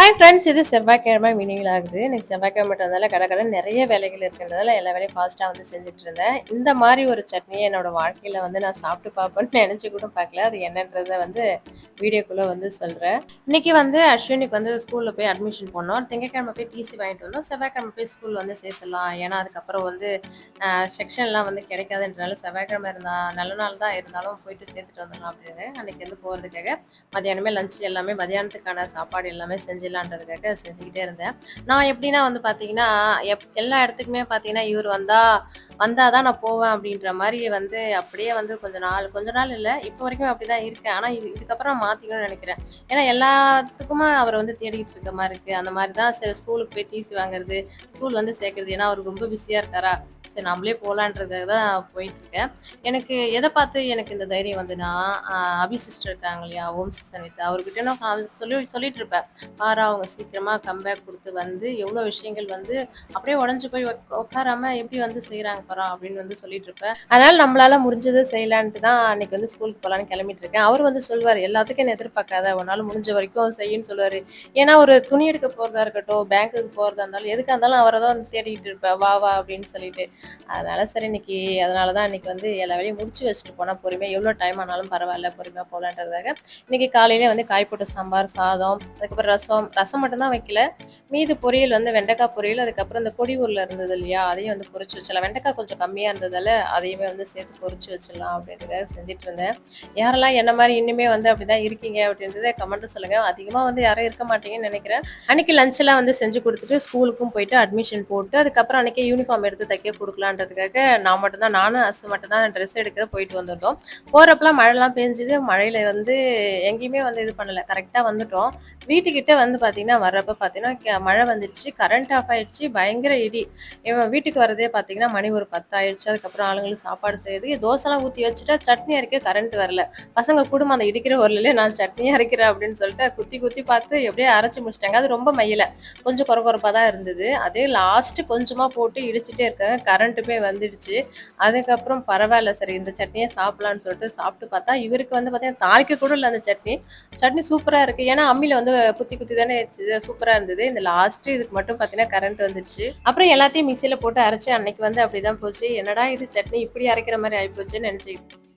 Hi friends இது செவ்வாய்க்கிழமை மினியில் ஆகுது மட்டும் செவ்வாய்க்கிழமைன்றதால கடை கடை நிறைய வேலைகள் இருக்கிறதால எல்லா வேலையும் ஃபாஸ்ட்டாக வந்து செஞ்சுட்டு இருந்தேன் இந்த மாதிரி ஒரு சட்னியை என்னோட வாழ்க்கையில் வந்து நான் சாப்பிட்டு பார்ப்பேன்னு நினச்சி கூட பார்க்கல. அது என்னன்றதை வந்து வீடியோக்குள்ளே வந்து சொல்கிறேன் இன்னைக்கு வந்து அஸ்வினிக்கு வந்து ஸ்கூலில் போய் அட்மிஷன் பண்ணோம் திங்கக்கிழமை போய் டிசி வாங்கிட்டு வந்தோம். செவ்வாய்க்கிழமை போய் ஸ்கூல் வந்து சேர்த்துடலாம். ஏன்னா அதுக்கப்புறம் வந்து செக்ஷன்லாம் வந்து கிடைக்காதுன்றனால செவ்வாய்க்கிழமை இருந்தால் நல்ல நாள் தான் இருந்தாலும் போயிட்டு சேர்த்துட்டு வந்துடலாம் அப்படின்னு. அன்றைக்கி வந்து போகிறதுக்காக மதியானமே லஞ்ச் எல்லாமே மதியானத்துக்கான சாப்பாடு எல்லாமே செஞ்சிடலான்றதுக்காக செஞ்சுக்கிட்டே இருந்தேன். நான் எப்படின்னா வந்து பார்த்தீங்கன்னா எப் எல்லா இடத்துக்குமே பார்த்தீங்கன்னா இவர் வந்தா வந்தால் தான் நான் போவேன் அப்படின்ற மாதிரி வந்து அப்படியே வந்து கொஞ்ச நாள் கொஞ்ச நாள் இல்லை இப்போ வரைக்கும் அப்படி தான் இருக்கேன். ஆனால் இது இதுக்கப்புறம் மாற்றிக்கணும்னு நினைக்கிறேன். ஏன்னா எல்லாத்துக்குமே அவர் வந்து தேடிக்கிட்டு இருக்க மாதிரி இருக்குது அந்த மாதிரி தான் சரி ஸ்கூலுக்கு போய் டிசி வாங்குறது ஸ்கூல் வந்து சேர்க்குறது. ஏன்னா அவர் ரொம்ப பிஸியாக இருக்காரா? சரி நம்மளே போகலான்றதுக்காக தான் போயிட்டு இருக்கேன். எனக்கு எதை பார்த்து எனக்கு இந்த தைரியம் வந்துன்னா அபி சிஸ்டர் இருக்காங்க இல்லையா? ஓம் சிஸ்டர் வித் அவர்கிட்ட நான் சொல்லி சொல்லிட்டு இருப்பேன். பாரா அவங்க சீக்கிரமா கம்பேக் கொடுத்து வந்து எவ்வளோ விஷயங்கள் வந்து அப்படியே உடஞ்சு போய் உட்காராம எப்படி வந்து செய்கிறாங்க பாரா அப்படின்னு வந்து சொல்லிட்டு இருப்பேன் அதனால நம்மளால முடிஞ்சதை செய்யலான்ட்டு தான் அன்னைக்கு வந்து ஸ்கூலுக்கு போகலான்னு கிளம்பிட்டு இருக்கேன். அவர் வந்து சொல்வார் எல்லாத்துக்கும் என்ன எதிர்பார்க்காத உன்னால முடிஞ்ச வரைக்கும் செய்யுன்னு சொல்லுவாரு ஏன்னா ஒரு துணி எடுக்க போறதா இருக்கட்டும் பேங்க்குக்கு போறதா இருந்தாலும் எதுக்காக இருந்தாலும் அவரை தான் தேடிட்டு இருப்பேன் வா வா அப்படின்னு சொல்லிட்டு. அதனால சரி இன்னைக்கு அதனால தான் இன்னைக்கு வந்து எல்லா வேலையும் முடிச்சு வச்சுட்டு போனால் பொறுமையாக எவ்வளோ டைம் ஆனாலும் பரவாயில்ல பொறுமையாக போகலான்றதுக்காக இன்னைக்கு காலையிலே வந்து காய்போட்டு சாம்பார் சாதம் அதுக்கப்புறம் ரசம் ரசம் மட்டும்தான் வைக்கல. மீது பொரியல் வந்து வெண்டைக்காய் பொரியல் அதுக்கப்புறம் இந்த கொடி ஊரில் இருந்தது இல்லையா அதையும் வந்து பொரிச்சு வச்சிடலாம். வெண்டைக்காய் கொஞ்சம் கம்மியாக இருந்ததால் அதையுமே வந்து சேர்த்து பொறிச்சு வச்சிடலாம் அப்படின்றத செஞ்சுட்டு இருந்தேன். யாரெல்லாம் என்ன மாதிரி இன்னுமே வந்து அப்படிதான் இருக்கீங்க அப்படின்றத கமெண்ட்டு சொல்லுங்கள் அதிகமாக வந்து யாரும் இருக்க மாட்டீங்கன்னு நினைக்கிறேன். அன்னைக்கு லஞ்செல்லாம் வந்து செஞ்சு கொடுத்துட்டு ஸ்கூலுக்கும் போயிட்டு அட்மிஷன் போட்டு அதுக்கப்புறம் அன்னைக்கு யூனிஃபார்ம் எடுத்து தைக்க கொடுக்கலான்றதுக்காக நான் மட்டும்தான் நானும் அசு மட்டும் தான் ட்ரெஸ் எடுக்க போயிட்டு வந்துட்டோம். போகிறப்பெல்லாம் மழைலாம் பெஞ்சுது. மழையில வந்து எங்கேயுமே வந்து இது பண்ணலை. கரெக்டாக வந்துட்டோம். வீட்டுக்கிட்ட வந்து பார்த்தீங்கன்னா வர்றப்ப பார்த்தீங்கன்னா மழை வந்துருச்சு கரண்ட் ஆஃப் ஆயிடுச்சு பயங்கர இடி. இவன் வீட்டுக்கு வரதே பார்த்தீங்கன்னா மணி ஒரு பத்து ஆயிடுச்சு அதுக்கப்புறம் ஆளுங்களுக்கு சாப்பாடு செய்யுது தோசைலாம் ஊற்றி வச்சுட்டா சட்னி அரைக்க கரண்ட் வரல. பசங்க குடும்பம் அந்த இடிக்கிற வரல நான் சட்னி அரைக்கிறேன் அப்படின்னு சொல்லிட்டு குத்தி குத்தி பார்த்து எப்படியே அரைச்சி முடிச்சிட்டாங்க. அது ரொம்ப மையில. கொஞ்சம் குறை குறைப்பாக தான் இருந்தது. அதே லாஸ்ட்டு கொஞ்சமாக போட்டு இடிச்சுட்டே இருக்காங்க. கரண்ட்டுமே வந்துடுச்சு. அதுக்கப்புறம் பரவாயில்ல சரி இந்த சட்னியை சாப்பிட்லான்னு சொல்லிட்டு சாப்பிட்டு பார்த்தா இவருக்கு வந்து பார்த்தீங்கன்னா தாளிக்க கூட இல்லை அந்த சட்னி. சட்னி சூப்பராக இருக்குது ஏன்னா அம்மியில் வந்து குத்தி குத்தி தானே சூப்பராக இருந்தது. இந்த லாஸ்ட்டு இதுக்கு மட்டும் பார்த்தீங்கன்னா கரண்ட் வந்துருச்சு. அப்புறம் எல்லாத்தையும் மிக்சியில் போட்டு அரைச்சி அன்னைக்கு வந்து அப்படிதான் போச்சு. என்னடா இது சட்னி இப்படி அரைக்கிற மாதிரி ஆகிப்போச்சுன்னு நினச்சிக்கிட்டு